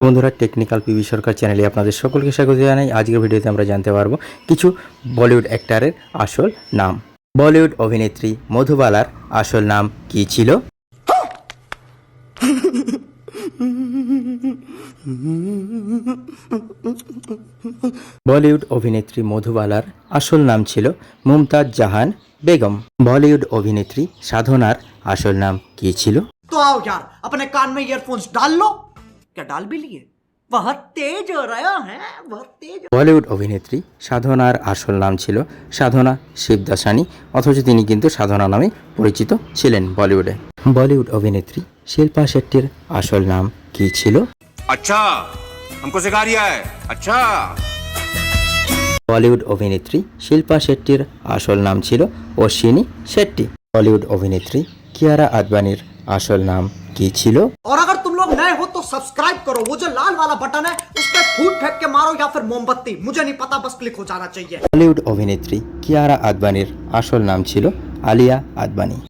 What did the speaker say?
বন্ধুরা technical PB সরকার চ্যানেলে আপনাদের সকলকে স্বাগত জানাই আজকের ভিডিওতে আমরা জানতে পারবো কিছু বলিউড অ্যাক্টারের আসল নাম বলিউড অভিনেত্রী মধুবালার আসল নাম কি ছিল বলিউড অভিনেত্রী মধুবালার আসল নাম ছিল মুমতাজ জাহান বেগম বলিউড অভিনেত্রী সাধনার আসল নাম কি ছিল तो आओ यार अपने कान में ईयरफोन्स डाल लो क्या डाल भी लिए बहुत तेज हो रहा है बहुत तेज বলিউড অভিনেত্রী সাধনার আসল নাম ছিল সাধনা শিবদাসানী অথচ তিনি কিন্তু সাধনা নামে পরিচিত ছিলেন বলিউডে বলিউড অভিনেত্রী শিল্পা শেট্টির আসল নাম কি ছিল अच्छा हमको सिखा रिया है अच्छा বলিউড অভিনেত্রী শিল্পা শেট্টির আসল নাম ছিল অশ্বিনী শেট্টি বলিউড অভিনেত্রী কিয়ারা আদবানির আসল নাম কি ছিল और अगर तुम लोग नए हो तो सब्सक्राइब करो वो जो लाल वाला बटन है उस पर फूट फेंक के मारो या फिर मोमबत्ती मुझे नहीं पता बस क्लिक हो जाना चाहिए বলিউড অভিনেত্রী কিয়ারা আদবানির আসল নাম ছিল আলিয়া আদবানি